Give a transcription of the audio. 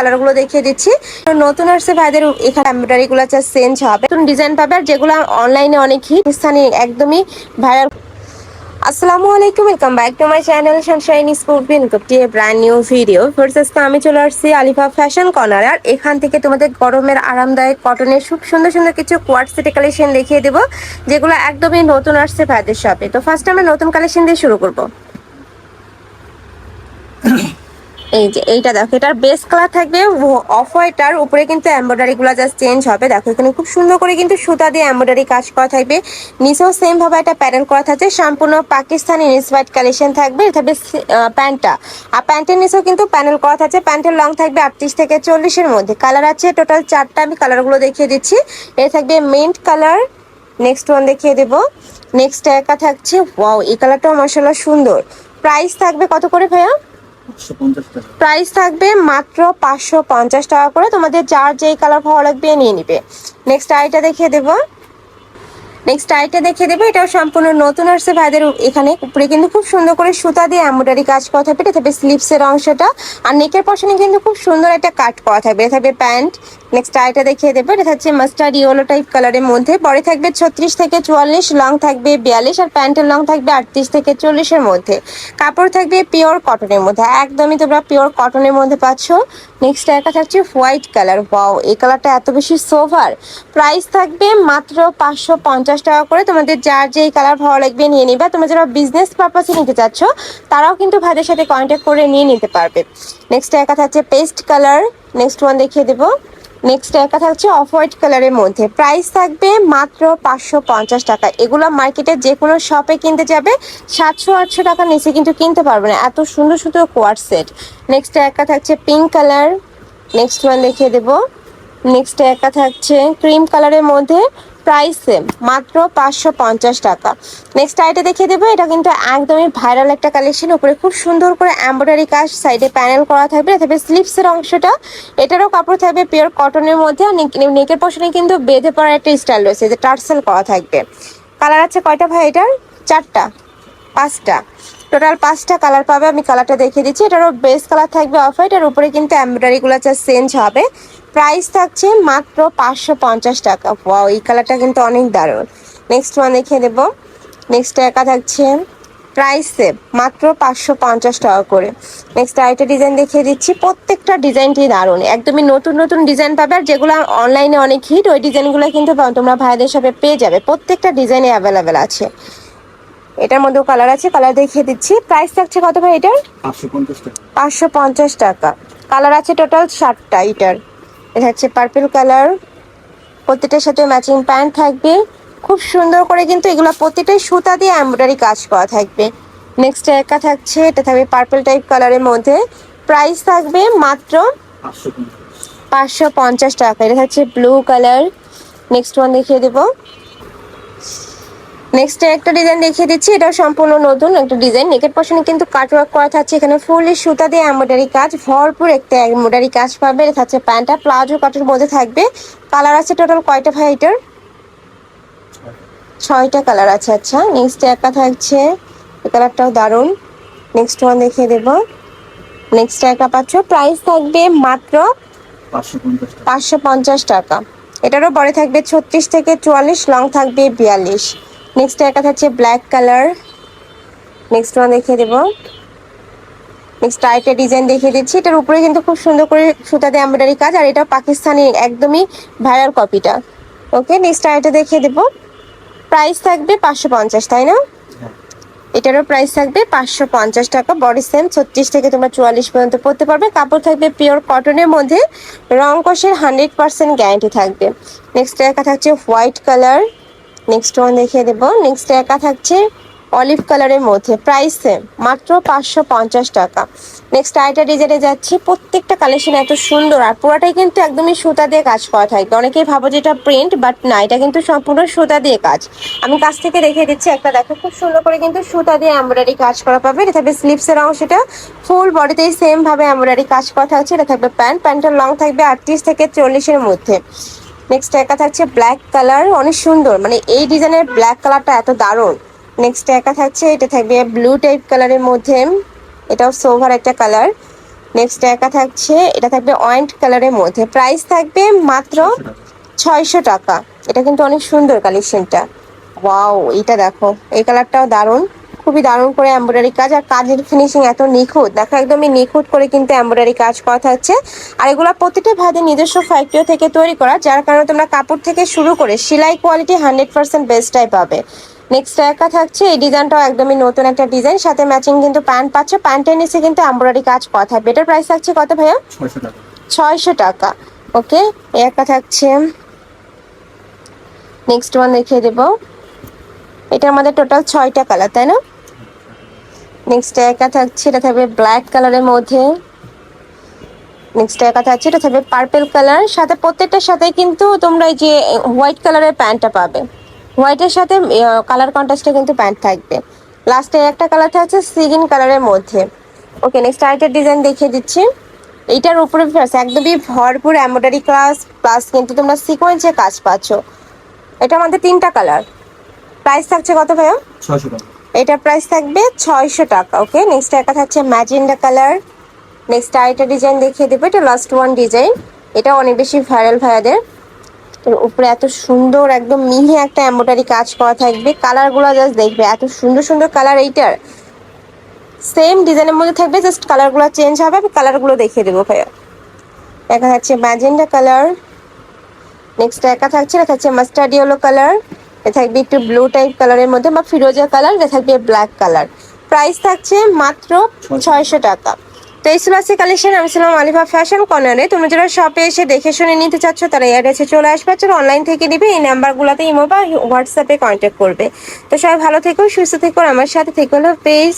কালারগুলো দেখিয়ে দিচ্ছি। নতুন আসছে ভাইদের এখানে এমব্রয়ডারি গুলো চেঞ্জ হবে। নতুন ডিজাইন পাবে আর যেগুলো অনলাইনে অনেক হিট একদমই ভাইরাল আসসালামু আলাইকুম welcome back to my channel sunshine পিনকুপ টি ব্র্যান্ড নিউ ভিডিও আমি চলে আসছি আলিফা ফ্যাশন কর্নার আর এখান থেকে তোমাদের গরমের আরামদায়ক কটনের খুব সুন্দর সুন্দর কিছু কোয়ার্ট সিটি কালেকশন দেখিয়ে দেবো, যেগুলো একদমই নতুন আসছে ভাইদের শপে তো ফার্স্ট আমরা নতুন কালেকশন দিয়ে শুরু করব। এই যে এইটা দেখো, এটার বেস কালার থাকবে অফ হোয়াইটার উপরে কিন্তু এমব্রয়ডারি গুলো জাস্ট চেঞ্জ হবে। দেখো, এখানে খুব সুন্দর করে কিন্তু সুতা দিয়ে এমব্রয়ডারি কাজ করা থাকবে। নিচেও সেম ভাবে একটা প্যানেল করা থাকছে। সম্পূর্ণ পাকিস্তানি হোয়াইট কালেকশন থাকবে। থাকবে প্যান্টটা। আর প্যান্টের নিচেও কিন্তু প্যানেল করা থাকছে। প্যান্টের লং থাকবে আটত্রিশ থেকে চল্লিশের মধ্যে। কালার আছে টোটাল চারটা। আমি কালারগুলো দেখিয়ে দিচ্ছি। এটা থাকবে মিন্ট কালার নেক্সট ওয়ান দেখিয়ে দেবো। নেক্সট একা থাকছে ওয়াও এই কালারটাও মশালা সুন্দর। প্রাইস থাকবে কত করে ভাইয়া? প্রাইস থাকবে মাত্র পাঁচশো পঞ্চাশ টাকা করে। তোমাদের যার যেই কালার ভালো লাগবে নিয়ে নিবে। নেক্সট আইটা দেখিয়ে দেবো। নেক্সট আইটা দেখিয়ে দেবো, এটাও সম্পূর্ণ নতুন আসছে ভাইদের এখানে। উপরে কিন্তু খুব সুন্দর করে সুতা দিয়ে এমব্রয়ডারি কাজ করা থাকবে, এটা থাকবে স্লিপসের অংশটা। আর নেকের পশনে কিন্তু খুব সুন্দর একটা কাট করা থাকবে, এটা থাকবে প্যান্ট। নেক্সট আইটা দেখিয়ে দেবো, এটা থাকছে মাস্টার্ড ইয়েলো টাইপ কালারের মধ্যে। পরে থাকবে ছত্রিশ থেকে চুয়াল্লিশ লং থাকবে বিয়াল্লিশ, আর প্যান্টের লং থাকবে আটত্রিশ থেকে চল্লিশের মধ্যে। কাপড় থাকবে পিওর কটনের মধ্যে, একদমই তোমরা পিওর কটনের মধ্যে পাচ্ছ। নেক্সট একটা থাকছে হোয়াইট কালার ওয়াও এই কালারটা এত বেশি সোভার প্রাইস থাকবে মাত্র পাঁচশো পঞ্চাশ টাকা করে তোমাদের যার যেই কালার ভালো লাগবে নিয়ে নিবা। তোমরা যারা বিজনেস পারপাসে নিতে চাচ্ছ, তারাও কিন্তু ভাইদের সাথে কন্ট্যাক্ট করে নিয়ে নিতে পারবে। নেক্সট একা থাকছে পেস্ট কালার নেক্সট ওয়ান দেখিয়ে দেবো। নেক্সট একা থাকছে অফ হোয়াইট কালারের মধ্যে। প্রাইস থাকবে মাত্র পাঁচশো পঞ্চাশ টাকা। এগুলো মার্কেটে যে কোনো শপে কিনতে যাবে, সাতশো, আটশো টাকার নিচে কিন্তু কিনতে পারবে না। এত সুন্দর সুন্দর কোয়ার সেট নেক্সট একা থাকছে পিঙ্ক কালার নেক্সট ওয়ান দেখিয়ে দেবো। নেক্সট একা থাকছে ক্রিম কালারের মধ্যে। প্রাইস সেম মাত্র পাঁচশো পঞ্চাশ টাকা। নেক্সট আইটা দেখিয়ে দেবো, এটা কিন্তু একদমই ভাইরাল একটা কালেকশন উপরে খুব সুন্দর করে এমব্রয়ডারি কাজ সাইডে প্যানেল করা থাকবে থাকবে স্লিপসের অংশটা, এটারও কাপড় থাকবে পিওর কটনের মধ্যে, আর নেক- নেকের পশনে কিন্তু বেঁধে পড়ার একটা স্টাইল রয়েছে যে টার্সেল করা থাকবে। কালার আছে কয়টা ভাই এটার? চারটা, পাঁচটা। টোটাল পাঁচটা কালার পাবে, আমি কালারটা দেখিয়ে দিচ্ছি, এটারও বেস কালার থাকবে অফ হোয়াইট আর উপরে কিন্তু এমব্রয়ডারিগুলো চেঞ্জ হবে। প্রাইস থাকছে মাত্র পাঁচশো পঞ্চাশ টাকা। ওয়াও এই কালারটা কিন্তু অনেক দারুণ। নেক্সট ওয়ান দেখে দেবো নেক্সট একা থাকছে প্রাইস সেভ মাত্র পাঁচশো পঞ্চাশ টাকা করে। নেক্সট আরেকটা ডিজাইন দেখিয়ে দিচ্ছি। প্রত্যেকটা ডিজাইনটি দারুণ। একদমই নতুন নতুন ডিজাইন পাবে আর যেগুলো অনলাইনে অনেক হিট ওই ডিজাইনগুলো কিন্তু তোমরা ভাইদের সাথে পেয়ে যাবে। প্রত্যেকটা ডিজাইনে অ্যাভেলেবেল আছে। এটার মধ্যেও কালার আছে। কালার দেখিয়ে দিচ্ছি। প্রাইস থাকছে কত ভাই এটার? পাঁচশো পঞ্চাশ টাকা। পাঁচশো পঞ্চাশ টাকা। কালার আছে টোটাল ষাটটা এটার। এটা হচ্ছে পার্পল কালার প্রত্যেকটার সাথে ম্যাচিং প্যান্ট থাকবে। খুব সুন্দর করে কিন্তু এগুলো প্রত্যেকটাই সুতা দিয়ে এমব্রয়ডারি কাজ করা থাকবে। নেক্সট একা থাকছে, এটা থাকবে পার্পল টাইপ কালারের মধ্যে। প্রাইস থাকবে মাত্র পাঁচশো পঞ্চাশ টাকা। এটা থাকছে ব্লু কালার নেক্সট ওয়ান দেখিয়ে দেবো। নেক্সট একটা ডিজাইন দেখিয়ে দিচ্ছি। এটা সম্পূর্ণ নতুন একটা ডিজাইন নেকের পশনে কিন্তু কাটওয়ার্ক করা থাকছে। এখানে ফুললি সুতা দিয়ে এমব্রয়ডারি কাজ ভরপুর একটা এমব্রয়ডারি কাজ পাবে। এটা থাকছে প্যান্টটা প্লাজো কাটের মধ্যে থাকবে। কালার আছে টোটাল কয়টা ভাই এটার? ছয়টা কালার আছে আচ্ছা। নেক্সট একটা থাকছে। এই কালারটাও দারুণ। নেক্সট ওয়ান দেখিয়ে দেবো। নেক্সট একটা পাচ্ছ। প্রাইস থাকবে মাত্র পাঁচশো পঞ্চাশ টাকা। পাঁচশো পঞ্চাশ টাকা। এটারও বড় থাকবে ছত্রিশ থেকে চুয়াল্লিশ লং থাকবে বিয়াল্লিশ। নেক্সট একটা থাকছে ব্ল্যাক কালার নেক্সট ওয়ান দেখিয়ে দেবো। নেক্সট আরেকটা ডিজাইন দেখিয়ে দিচ্ছি। এটার উপরে কিন্তু খুব সুন্দর করে সুতা দিয়ে এমব্রয়ডারি কাজ, আর এটা পাকিস্তানি একদমই ভাইরাল কপিটা ওকে নেক্সট আরেকটা দেখিয়ে দেবো। প্রাইস থাকবে পাঁচশো পঞ্চাশ, তাই না? এটারও প্রাইস থাকবে পাঁচশো পঞ্চাশ টাকা। বডি সেম ছত্রিশ থেকে তোমরা চুয়াল্লিশ পর্যন্ত পড়তে পারবে। কাপড় থাকবে পিওর কটনের মধ্যে। রং কষের হান্ড্রেড পার্সেন্ট গ্যারান্টি থাকবে। নেক্সট একা থাকছে হোয়াইট কালার নেক্সট ওয়ান দেখিয়ে দেবো। নেক্সট একা থাকছে অলিভ কালারের মধ্যে। প্রাইস সেম মাত্র পাঁচশো পঞ্চাশ টাকা। নেক্সট আইটা ডিজাইনে যাচ্ছি, প্রত্যেকটা কালেকশন এত সুন্দর আর পুরোটাই কিন্তু একদমই সুতা দিয়ে কাজ করা থাকবে অনেকেই ভাবো যে এটা প্রিন্ট বাট না, এটা কিন্তু সম্পূর্ণ সুতা দিয়ে কাজ। আমি কাছ থেকে দেখিয়ে দিচ্ছি, একটা দেখো, খুব সুন্দর করে কিন্তু সুতা দিয়ে এমব্রয়ডারি কাজ করা পাবে। এটা থাকবে স্লিপসের অংশটা ফুল বডিতেই সেমভাবে এমব্রয়ডারি কাজ করা থাকছে। এটা থাকবে প্যান্ট প্যান্টের লং থাকবে আটত্রিশ থেকে চল্লিশের মধ্যে। নেক্সট একা থাকছে ব্ল্যাক কালার অনেক সুন্দর। মানে এই ডিজাইনের ব্ল্যাক কালারটা এত দারুণ। নেক্সট একা থাকছে, এটা থাকবে ব্লু টাইপ কালারের মধ্যে। এটাও সোভার একটা কালার নেক্সট একা থাকছে, এটা থাকবে অয়েন্ট কালারের মধ্যে। প্রাইস থাকবে মাত্র ছয়শো টাকা। এটা কিন্তু অনেক সুন্দর কালেকশনটা ওয়াও এটা দেখো। এই কালারটাও দারুণ। খুবই দারুণ করে এমব্রয়ডারি কাজ আর কাজের ফিনিশিং এত নিখুঁত। দেখো একদমই নিখুঁত করে কিন্তু এমব্রয়ডারি কাজ করা থাকছে আর এগুলো প্রতিটা ভাইদের নিজস্ব ফ্যাক্টরি থেকে তৈরি করা যার কারণে তোমরা কাপড় থেকে শুরু করে সেলাই কোয়ালিটি হান্ড্রেড পার্সেন্ট বেস্টটাই পাবে। নেক্সট একা থাকছে এই ডিজাইনটাও একদমই নতুন একটা ডিজাইন সাথে ম্যাচিং কিন্তু প্যান্ট পাচ্ছ প্যান্টের নিচে কিন্তু এমব্রয়ডারি কাজ করা থাকবে। এটার প্রাইস থাকছে কত ভাইয়া? ছয়শো টাকা। ছয়শো টাকা। ওকে একা থাকছে। নেক্সট ওয়ান দেখিয়ে দেবো। এটা আমাদের টোটাল ছয়টা কালার তাই না? নেক্সট একা থাকছে, এটা থাকবে ব্ল্যাক কালারের মধ্যে। নেক্সট একা থাকছে, এটা থাকবে পার্পেল কালার সাথে প্রত্যেকটার সাথে কিন্তু তোমরা এই যে হোয়াইট কালারের প্যান্টটা পাবে। হোয়াইটের সাথে কালার কন্ট্রাস্টে কিন্তু প্যান্ট থাকবে। লাস্টে একটা কালার থাকছে সিগিন কালারের মধ্যে। ওকে নেক্সট আরেকটা ডিজাইন দেখিয়ে দিচ্ছি। এইটার উপরে একদমই ভরপুর এমব্রয়ডারি ক্লাস প্লাস কিন্তু তোমরা সিকোয়েন্সে কাজ পাচ্ছ। এটা আমাদের তিনটা কালার প্রাইস থাকছে কত ভাইয়া? ছয়শো টাকা। এটার প্রাইস থাকবে ছয়শো টাকা ওকে নেক্সট একটা থাকছে ম্যাজেন্ডা কালার নেক্সট আরেকটা ডিজাইন দেখিয়ে দেবো এটা লাস্ট ওয়ান ডিজাইন এটা অনেক বেশি ভাইরাল ভাইয়াদের। উপরে এত সুন্দর একদম মিহি একটা এম্ব্রয়ডারি কাজ করা থাকবে। কালারগুলো জাস্ট দেখবে এত সুন্দর সুন্দর কালার এইটার। সেম ডিজাইনের মধ্যে থাকবে জাস্ট কালারগুলো চেঞ্জ হবে আমি কালারগুলো দেখিয়ে দেবো ভাইয়া। দেখা যাচ্ছে ম্যাজেন্ডা কালার নেক্সট একা থাকছে এটা থাকছে মাস্টার্ড ইয়েলো কালার থাকবে একটু ব্লু টাইপ কালারের মধ্যে বা ফিরোজা কালার এটা থাকবে ব্ল্যাক কালার প্রাইস থাকছে মাত্র ছয়শো টাকা। তো এই ছিল আজকে কালেকশন আমি ছিলাম আলিফা ফ্যাশন কর্নারে তুমি যারা শপে এসে দেখে শুনে নিতে চাচ্ছ, তারা অ্যাড্রেসে চলে আসবে। যারা অনলাইন থেকে নিবে, এই নাম্বারগুলোতে ইমো বা হোয়াটসঅ্যাপে কন্ট্যাক্ট করবে। তো সবাই ভালো থেকো, সুস্থ থেকো আমার সাথে থেকো, হলো পেজ